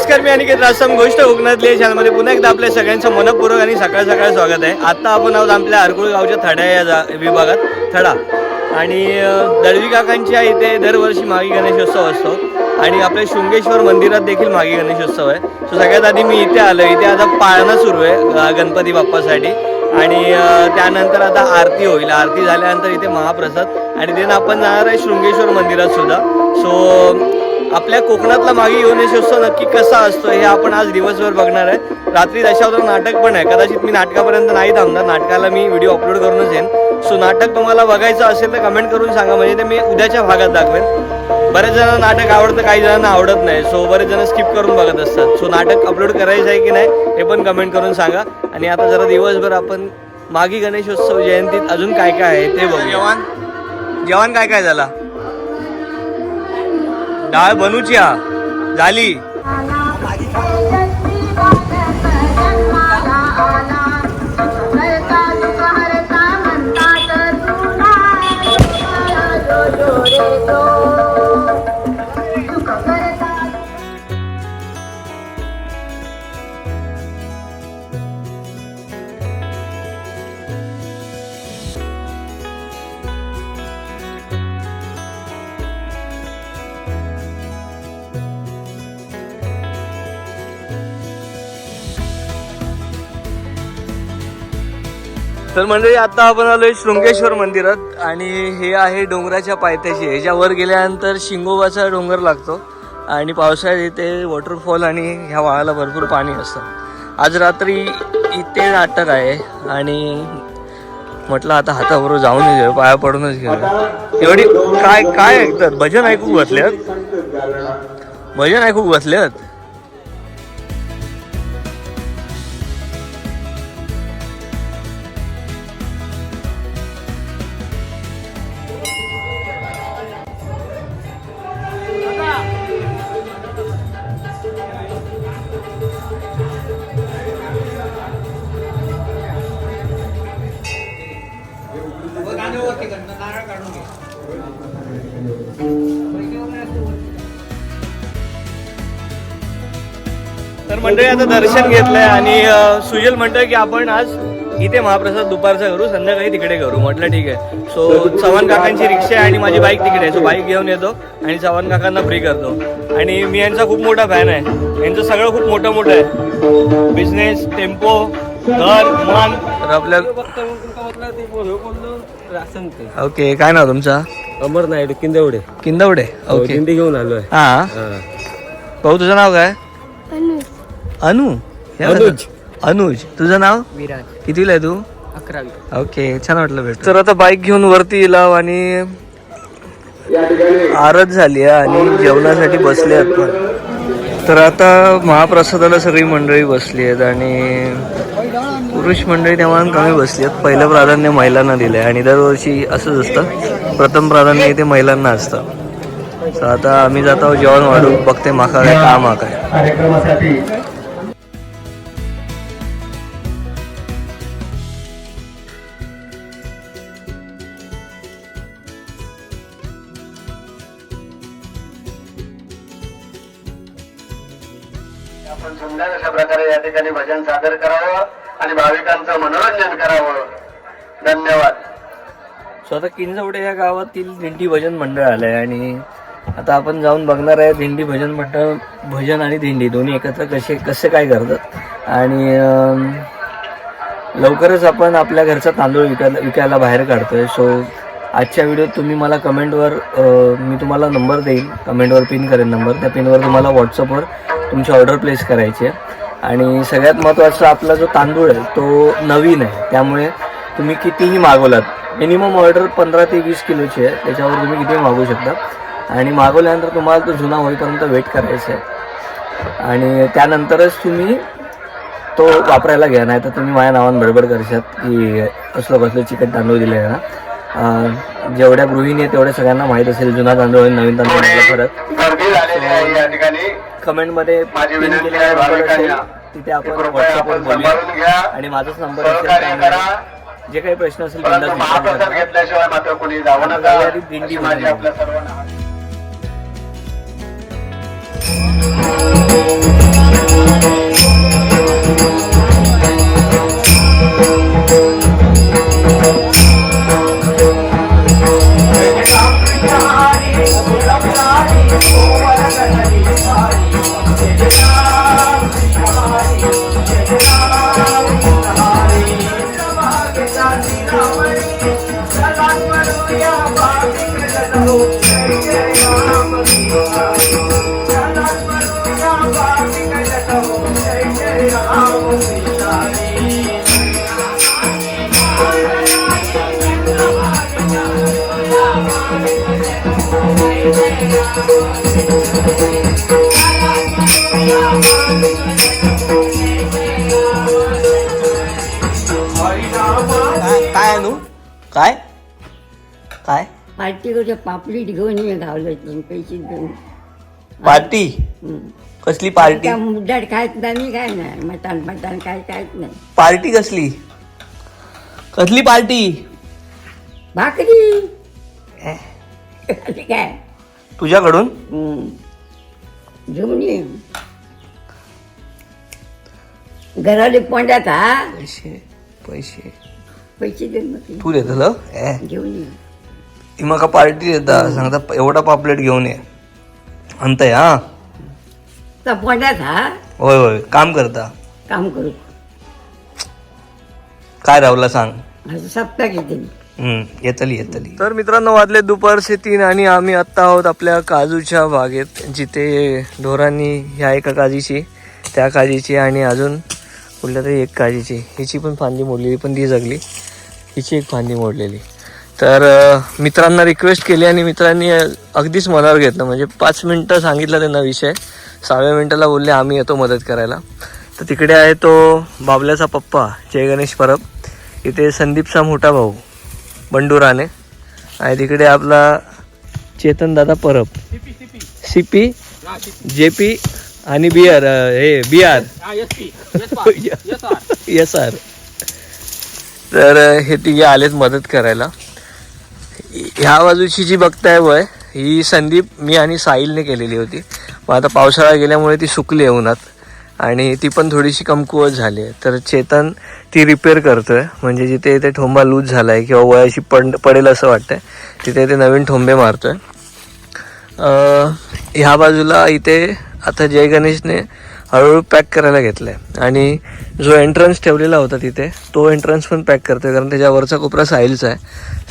नमस्कार मी अनिकेत रासम गोष्ट कोकणातली या चॅनलमध्ये पुन्हा एकदा आपल्या सगळ्यांचं मनपूर्वक आणि सकाळ सकाळ स्वागत आहे. आत्ता आपण आहोत आपल्या हरकुळ गावच्या थड्या या जा विभागात थडा. आणि दळवी काकांच्या इथे दरवर्षी मागी गणेशोत्सव असतो. आणि आपल्या शृंगेश्वर मंदिरात देखील मागी गणेशोत्सव आहे. सो सगळ्यात आधी मी इथे आलो इथे आता पाळणं सुरू आहे गणपती बाप्पासाठी. आणि त्यानंतर आता आरती होईल. आरती झाल्यानंतर इथे महाप्रसाद. आणि देन आपण जाणार आहे शृंगेश्वर मंदिरात सुद्धा. सो आपल्या कोकणातला मागे गणेशोत्सव नक्की कसा असतो हे आपण आज दिवसभर बघणार आहे. रात्री दशावतार नाटक पण आहे. कदाचित मी नाटकापर्यंत नाही थांबणार. नाटकाला मी व्हिडिओ अपलोड करूनच येईन. सो नाटक तुम्हाला बघायचं असेल तर कमेंट करून सांगा. म्हणजे ते मी उद्याच्या भागात दाखवेन. बरेच जणांना नाटक आवडतं काही जणांना आवडत नाही. सो बरेच जण स्किप करून बघत असतात. सो नाटक अपलोड करायचं आहे की नाही हे पण कमेंट करून सांगा. आणि आता जरा दिवसभर आपण मागी गणेशोत्सव जयंतीत अजून काय काय आहे ते बघू जेवण? जेवण काय काय झाला? डाळ बनूची हा. झाली. तर मंडळी आता आपण आलोय शृंगेश्वर मंदिरात आणि हे आहे डोंगराच्या पायथ्याशी. ह्याच्यावर गेल्यानंतर शिंगोबाचा डोंगर लागतो आणि पावसाळ्यात इथे वॉटरफॉल आणि ह्या वाळाला भरपूर पाणी असतं. आज रात्री इथे नाटक आहे आणि म्हटलं आता हाताबरोबर जाऊनच घेऊ पाया पडूनच घेऊ एवढी काय काय ऐकतात? भजन ऐकू बसल्यात भजन ऐकू बसल्यात मंडळी आता दर्शन घेतलंय आणि सुजल म्हणतोय की आपण आज इथे महाप्रसाद दुपारचा करू संध्याकाळी तिकडे करू. म्हटलं ठीक आहे. सो चव्हाण काकांची रिक्षा आहे आणि माझी बाईक तिकडे आहे. सो बाईक घेऊन येतो आणि चव्हाण काकांना फ्री करतो. आणि मी यांचा खूप मोठा फॅन आहे. यांचं सगळं खूप मोठं मोठं आहे. बिझनेस टेम्पो घर मन. आपल्या ओके काय नाव तुमचा? अमर नाईड किंदेवडे किंदवडे ओके. दिंडी घेऊन आलोय. हा. भाऊ तुझं नाव काय? अनु? हे बघ. अनुज. अनुज. तुझं नाव? विराज. कितीला आहे तू? अकरावी. ओके छान वाटलं भेट तर आता बाईक घेऊन वरती लाव आणि आरत झाली आहे आणि जेवणासाठी बसले आहेत पण. तर आता महाप्रसादाला सगळी मंडळी बसली आहेत आणि पुरुष मंडळी तेव्हा कमी बसली आहेत. पहिलं प्राधान्य महिलांना दिलं आहे आणि दरवर्षी असंच असतं. प्रथम प्राधान्य इथे महिलांना असतं. तर आता आम्ही जात आहोत जेवण वाढू बघते माका काय का माका काय. कार्यक्रमासाठी आपण सुंदर अशा प्रकारे या ठिकाणी भजन सादर करावं आणि भाविकांचं मनोरंजन करावं. धन्यवाद. स्वतः किंजवडे या गावातील दिंडी भजन मंडळ आलंय आणि आता आपण जाऊन बघणार आहे दिंडी भजन मंडळ भजन आणि दिंडी दोन्ही एकत्र कसे कसे काय करतात. आणि लवकरच आपण आपल्या घरचा तांदूळ विकायला विकायला बाहेर काढतोय. सो आजच्या व्हिडिओत तुम्ही मला कमेंटवर मी तुम्हाला नंबर देईल. कमेंटवर पिन करेन नंबर त्या पिनवर तुम्हाला व्हॉट्सअपवर तुमची ऑर्डर प्लेस करायची आहे. आणि सगळ्यात महत्त्वाचा आपला जो तांदूळ आहे तो नवीन आहे. त्यामुळे तुम्ही कितीही मागवलात मिनिमम ऑर्डर पंधरा ते वीस किलोची आहे. त्याच्यावर तुम्ही कितीही मागवू शकता. आणि मागवल्यानंतर तुम्हाला तो जुना होईपर्यंत वेट करायचं आहे. आणि त्यानंतरच तुम्ही तो वापरायला घ्या. नाही तर तुम्ही माझ्या नावानं बडबड करशात की कसलं कसलं चिकन तांदूळ दिलं आहे ना. जेवढ्या गृहिणी आहेत तेवढ्या सगळ्यांना माहीत असेल जुना तांदूळ आणि नवीन तांदूळ मधला फरक. गर्दी झालेली आहे या ठिकाणी. कमेंटमध्ये माझी तिथे आपण व्हॉट्सअपवर बोलूया. आणि माझाच नंबर असेल जे काही प्रश्न असेल परंतु बिनधास्त भजन. काय? काय? पार्टी करून पापलेट घेऊन ये गावलं पैसे देऊन. पार्टी? हम्म. कसली पार्टी? त्या मुद्दाड खायत नाही काय नाही. मटण मटण काय काहीच नाही. पार्टी कसली? कसली पार्टी? भाकरी. आणि काय? तुझ्याकडून. घेऊन ये. घराले पोंड्यात हा? पैसे पैसे. पैसे दे मग तू देतलं ए. घेऊन ये. पार्टी देता सांगता एवढा पापलेट घेऊन ये. म्हणताय हा? हा? होय होय. काम करता? काम करू. काय रावला सांग. सप्ताह घेते मी. हम्म, येतली येतली. तर मित्रांनो वाजले दुपारचे तीन आणि आम्ही आत्ता आहोत आपल्या काजूच्या बागेत जिथे ढोरांनी ह्या एका काजीची त्या काजीची आणि अजून कुठल्या तरी एक काजीची. हिची पण फांदी मोडलेली पण ती जगली. हिची एक फांदी मोडलेली. तर मित्रांना रिक्वेस्ट केली आणि मित्रांनी अगदीच मनावर घेतलं. म्हणजे पाच मिनटं सांगितलं त्यांना विषय. सहाव्या मिनटाला बोलले आम्ही येतो मदत करायला. तर तिकडे आहे तो बाबल्याचा पप्पा जय गणेश परब. इथे संदीपचा मोठा भाऊ बंडू राणे. आणि तिकडे आपला चेतन दादा परब. सीपी जे पी आणि बिआर हे बिआर येस आर. तर हे तिघे आलेत मदत करायला. ह्या बाजूची जी बघताय वय ही संदीप मी आणि साहिलने केलेली होती. मग आता पावसाळा गेल्यामुळे ती सुकली आहे उन्हात. आणि ती पण थोडीशी कमकुवत झाली आहे. तर चेतन ती रिपेअर करतोय. म्हणजे जिथे इथे ठोंबा लूज झाला आहे किंवा वयाशी पड पडेल असं वाटतंय तिथे ते नवीन ठोंबे मारतोय. आहे ह्या बाजूला इथे आता जय गणेशने हळूहळू पॅक करायला घेतलाय. आणि जो एंट्रन्स ठेवलेला होता तिथे तो एंट्रन्स पण पॅक करतोय कारण त्याच्या वरचा कोपरा साईलचा आहे.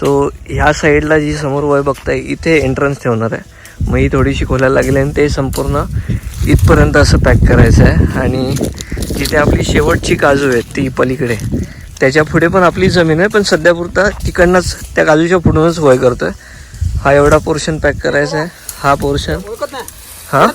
सो ह्या साईडला जी समोर वय बघताय इथे एंट्रन्स ठेवणार आहे. मग ही थोडीशी खोलायला लागली आणि ते संपूर्ण इथपर्यंत असं पॅक करायचं आहे. आणि जिथे आपली शेवटची काजू आहेत ती पलीकडे. त्याच्या पुढे पण आपली जमीन आहे पण सध्यापुरता तिकडनंच त्या काजूच्या पुढूनच वय करतोय. हा एवढा पोर्शन पॅक करायचा आहे. हा पोर्शन हा?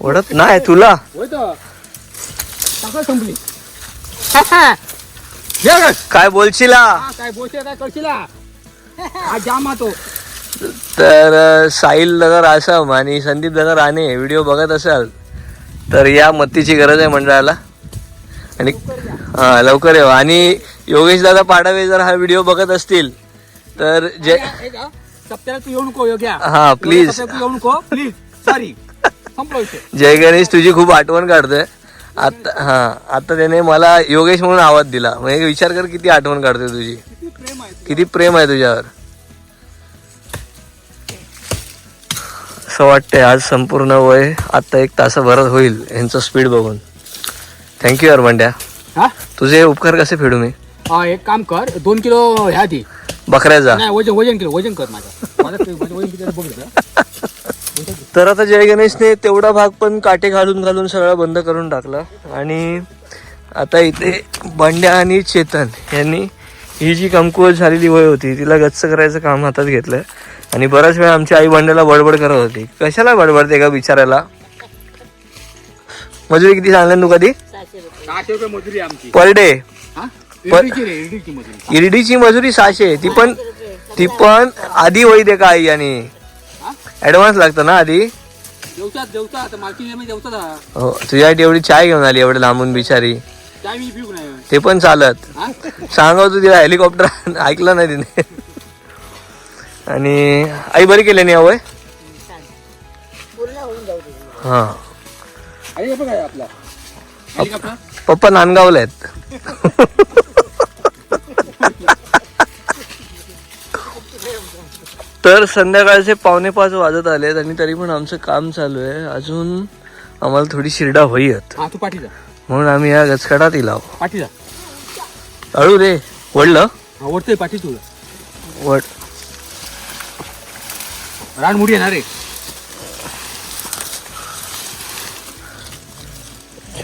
ओढत नाही तुला. संपली. काय? बोलशीला? काय बोलते काय करशीला? जाम तो. तर साहिल दादा रासम आणि संदीप दादा राणे व्हिडिओ बघत असाल तर या मत्तीची गरज आहे मंडळाला. आणि हा लवकर येऊ आणि योगेश दादा पाडावे जर हा व्हिडिओ बघत असतील तर जे तू येऊ नको योग्या हा प्लीज येऊ नको प्लीज सॉरी जय गणेश तुझी खूप आठवण काढतोय. आता हा आता त्याने मला योगेश म्हणून आवाज दिला. म्हणजे विचार कर किती आठवण काढतोय तुझी. किती प्रेम आहे तुझ्यावर. असं वाटतंय आज संपूर्ण वय आता एक तासाभरात होईल यांचं स्पीड बघून. थँक्यू यार मंड्या हा? तुझे उपकार कसे फेडू मी? हा एक काम कर दोन किलो ह्या दी. बकऱ्याचा. वजन वजन किलो वजन कर माझं माझं ते वजन तर आता जय गणेशने तेवढा भाग पण काटे घालून घालून सगळा बंद करून टाकला. आणि आता इथे बंड्या आणि चेतन यांनी ही जी कमकुवत झालेली वय होती तिला गच्च करायचं काम हातात घेतलं. आणि बराच वेळा आमची आई बंड्याला बडबड करत होती. कशाला बडबडते का विचारायला मजुरी किती सांगलं तू कधी? Per day. इरडीची मजुरी. सहाशे ती पण ती पण आधी वय दे का आई आणि? ऍडव्हान्स लागतं ना आधी? मालकी हा. हो तुझ्यासाठी एवढी चाय घेऊन आली एवढी लांबून बिचारी. काय मी पिऊ नाही. ते पण चालत. हा? सांगतो तिला हेलिकॉप्टर ऐकलं नाही तिने. आणि आई बरी केली नाही आवय हा. आणि हे बघ आहे आपला हेलिकॉप्टर पप्पा नांदगावला आहेत. तर संध्याकाळचे पावणे पाच वाजत आलेत आणि तरी पण आमचं काम चालू आहे. अजून आम्हाला थोडी शिरडा होईत हा तू पाठी जा. म्हणून आम्ही या गचकडात इलाव. पाठी जा. अळू रे वडलं? ओढतोय पाठी तुला. वड. रान मुडी येणार रे.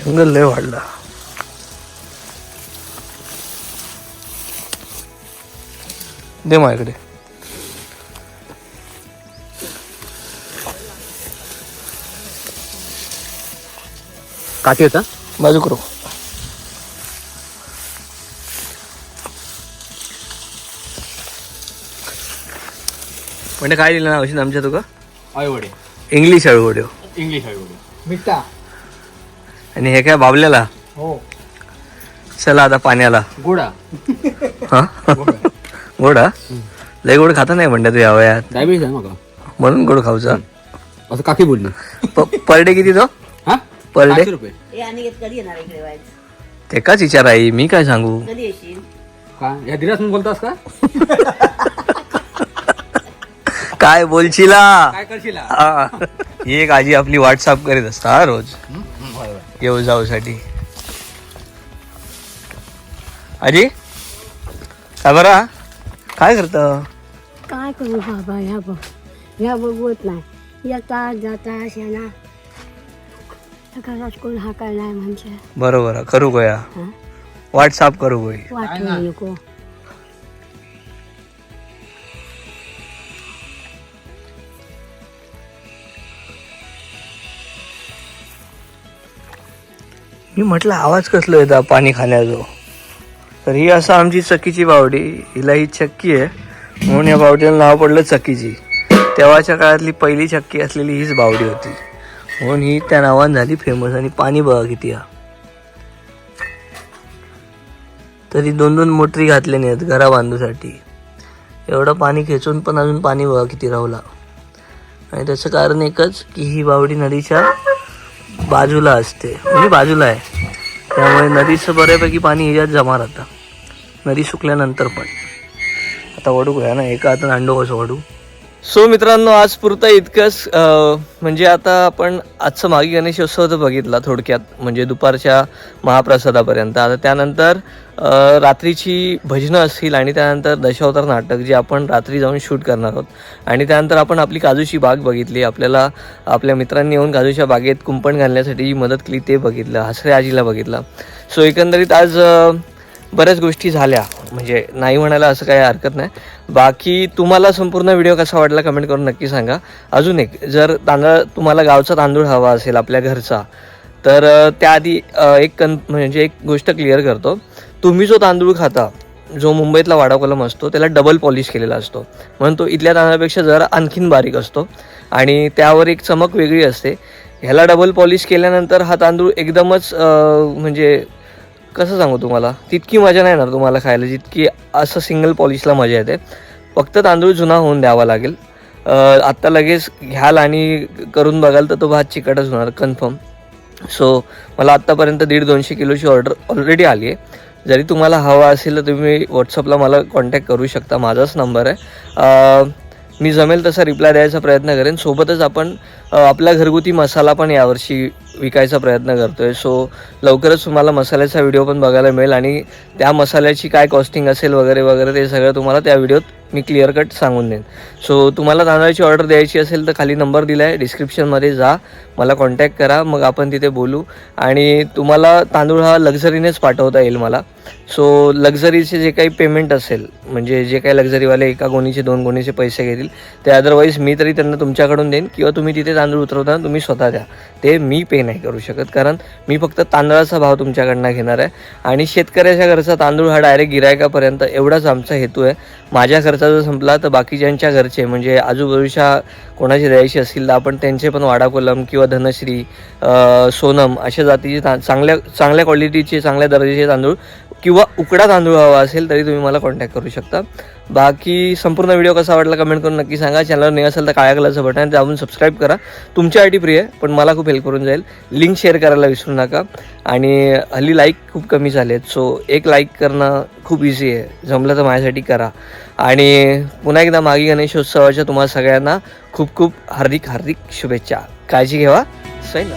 जंगल लय वाढला. दे माझ्याकडे काठी होता बाजू करू. म्हणजे काय दिलं ना औषध आमच्या तुका? अळवडे इंग्लिश अळवड्यो इंग्लिश अळवडे मिठा. आणि हे काय बाबल्याला? हो. चला आता पाण्याला. गोडा. हा? गोडा. लय गोड खाता नाही म्हणतात तू या वयात. डायबिटीस आहे म्हणून गोड खाऊचा. असं काकी बोलली पर डे किती तो? हा? पर डे पाचशे रुपये. आणि कधी येणार इकडे व्हायचं ते काच विचार आहे मी काय सांगू? कधी येशील? का? या दिरास म्हणून बोलतास का? काय बोलशीला? काय करशील? हा? हा. ही एक आजी आपली व्हॉट्सअप करीत असता हा रोज. येऊ जाऊ साठी. आजी? काय बरा काय करत? काय करू बाबा ह्या बघ. ह्या बघवत नाही. येता जाता शेणा म्हणजे. बरोबर आहे, करू गोया? व्हॉट्सअप करू नको. मी म्हटलं आवाज कसलो येता पाणी खाण्याचो तर ही असं आमची चक्कीची बावडी. हिला ही चक्की आहे. म्हणून या बावडीला नाव पडलं चक्कीची तेव्हाच्या काळातली पहिली चक्की असलेली हीच बावडी होती. म्हणून ही त्या नावान झाली फेमस आणि पाणी बघा किती हा. तरी दोन दोन मोटरी घातल्या नाहीत घरा बांधूसाठी. एवढं पाणी खेचून पण अजून पाणी बघा किती राहला. आणि त्याचं कारण एकच की ही बावडी नदीच्या बाजूला असते. म्हणजे बाजूला आहे. त्यामुळे नदीचं बऱ्यापैकी पाणी ह्याच्यात जमा राहतं. नदी सुकल्यानंतर पण. आता वडू घ्या ना एका हातात अंडो कसं वडू? सो मित्रांनो आज पुरतं इतकंच म्हणजे आता आपण आजचं मागी गणेशोत्सव तर बघितला थोडक्यात म्हणजे दुपारच्या महाप्रसादापर्यंत. आता त्यानंतर रात्रीची भजनं असतील आणि त्यानंतर दशावतार नाटक जे आपण रात्री जाऊन शूट करणार आहोत. आणि त्यानंतर आपण आपली काजूची बाग बघितली. आपल्याला आपल्या मित्रांनी येऊन काजूच्या बागेत कुंपण घालण्यासाठी जी मदत केली ते बघितलं. हसरे आजीला बघितलं. सो एकंदरीत आज बऱ्याच गोष्टी झाल्या. म्हणजे नाही म्हणायला असं काही हरकत नाही. बाकी तुम्हाला संपूर्ण व्हिडिओ कसा वाटला कमेंट करून नक्की सांगा. अजून एक जर तांदळ तुम्हाला गावचा तांदूळ हवा असेल आपल्या घरचा तर त्याआधी एक कन म्हणजे एक गोष्ट क्लिअर करतो. तुम्ही जो तांदूळ खाता जो मुंबईतला वाडा कलम असतो त्याला डबल पॉलिश केलेला असतो. म्हणून तो इथल्या तांदळापेक्षा जरा आणखीन बारीक असतो. आणि त्यावर एक चमक वेगळी असते. ह्याला डबल पॉलिश केल्यानंतर हा तांदूळ एकदमच म्हणजे कसं सांगू तुम्हाला? तितकी मजा नाही येणार तुम्हाला खायला जितकी असं सिंगल पॉलिशला मजा येते. फक्त तांदूळ जुना होऊन द्यावा लागेल. आत्ता लगेच घ्याल आणि करून बघाल तर तो भात चिकटच होणार कन्फर्म सो मला आत्तापर्यंत दीड दोनशे किलोची ऑर्डर ऑलरेडी आली आहे. जरी तुम्हाला हवा असेल तर तुम्ही व्हॉट्सअपला मला कॉन्टॅक्ट करू शकता. माझाच नंबर आहे. मी जमेल तसा रिप्लाय द्यायचा प्रयत्न करेन. सोबतच आपण आपला घरगुती मसाला पण यावर्षी विकायचा प्रयत्न करतोय. सो लवकरच तुम्हाला मसाल्याचा व्हिडिओ पण बघायला मिळेल आणि त्या मसाल्याची काय कॉस्टिंग असेल वगैरे वगैरे ते सगळं तुम्हाला त्या व्हिडिओत मी क्लिअर कट सांगून देईन. सो तुम्हाला तांदळाची ऑर्डर द्यायची असेल तर खाली नंबर दिला आहे डिस्क्रिप्शनमध्ये जा. मला कॉन्टॅक्ट करा. मग आपण तिथे बोलू. आणि तुम्हाला तांदूळ हा लक्झरीनेच पाठवता येईल मला. सो लक्झरीचे जे काही पेमेंट असेल म्हणजे जे काही लक्झरीवाले एका गोणीचे दोन गोणीचे पैसे घेतील ते अदरवाईज मी तरी त्यांना तुमच्याकडून देईन किंवा तुम्ही तिथे तांदूळ उतरवताना तुम्ही स्वतः द्या. ते मी पे नाही करू शकत कारण मी फक्त तांदळाचा भाव तुमच्याकडनं घेणार आहे. आणि शेतकऱ्याच्या घरचा तांदूळ हा डायरेक्ट गिरायकापर्यंत एवढाच आमचा हेतू आहे. माझ्या खर्चा जर संपला तर बाकीच्यांच्या घरचे म्हणजे आजूबाजूच्या कोणाची द्यायची असतील तर आपण त्यांचे पण वाडाकोलम किंवा धनश्री सोनम अशा जातीचे ता चांगल्या चांगल्या क्वालिटीचे चांगल्या दर्जाचे तांदूळ किंवा उकडा तांदूळ हवा असेल तरी तुम्ही मला कॉन्टॅक्ट करू शकता. बाकी संपूर्ण व्हिडिओ कसा वाटला कमेंट करून नक्की सांगा. चॅनलवर नाही असेल तर काळ्या कलरचं बटन आहे दाबून सबस्क्राईब करा. तुमच्यासाठी प्रिय आहे पण मला खूप हेल्प करून जाईल. लिंक शेअर करायला विसरू नका. आणि हल्ली लाईक खूप कमी झाले आहेत सो एक लाईक करणं खूप इझी आहे. जमलं तर माझ्यासाठी करा. आणि पुन्हा एकदा मागी गणेशोत्सवाच्या तुम्हाला सगळ्यांना खूप खूप हार्दिक हार्दिक शुभेच्छा. काळजी घ्यावा सैन